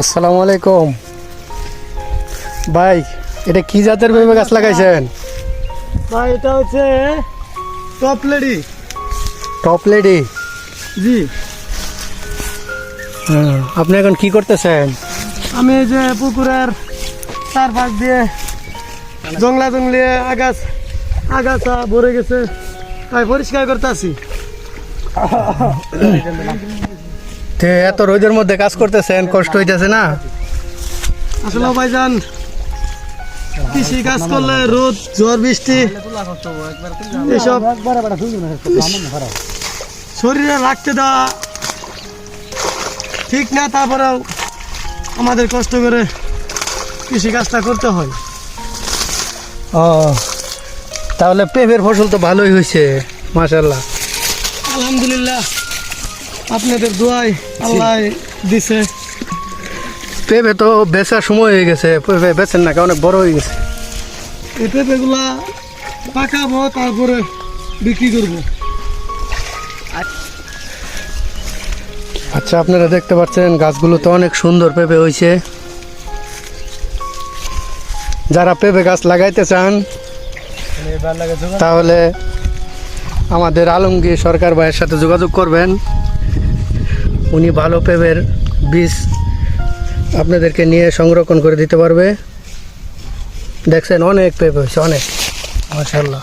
আসসালামু আলাইকুম। ভাই এটা কি জাতের পেঁপে গাছ লাগাইছেন? ভাই এটা হচ্ছে top lady top lady ji. আপনি এখন কি করতেছেন? আমি এই যে পুকুরের চারপাশ দিয়ে জংলা জংলি আগাছ আগাছা ভরে গেছে। তাই পরিষ্কার করতে আসি। এত রোদের মধ্যে কাজ করতেছেন কষ্ট হইতেছে না? আসলে ভাইজান কৃষি কাজ করলে রোদ ঝড় বৃষ্টি এসব শরীরে রাখতে দেওয়া ঠিক না তারপরেও আমাদের কষ্ট করে কৃষি কাজটা করতে হয়। ও তাহলে পেঁপের ফসল তো ভালোই হয়েছে মাশাল্লাহ আলহামদুলিল্লাহ। আপনাদের দোয়াই আল্লাহ দিছে। পেঁপে তো বেচার সময় হয়ে গেছে পেঁপে বেচেন না অনেক বড় হয়ে গেছে। এই পেঁপেগুলা পাকাবো তারপরে বিক্রি করব। আচ্ছা আপনারা দেখতে পাচ্ছেন গাছগুলো তো অনেক সুন্দর পেঁপে হয়েছে। যারা পেঁপে গাছ লাগাইতে চান তাহলে আমাদের আলমগীর সরকার ভাইয়ের সাথে যোগাযোগ করবেন। উনি ভালো পেঁপের বীজ আপনাদেরকে নিয়ে সংরক্ষণ করে দিতে পারবে। দেখছেন, অনেক পেঁপে হয়েছে, অনেক। মাশাল্লাহ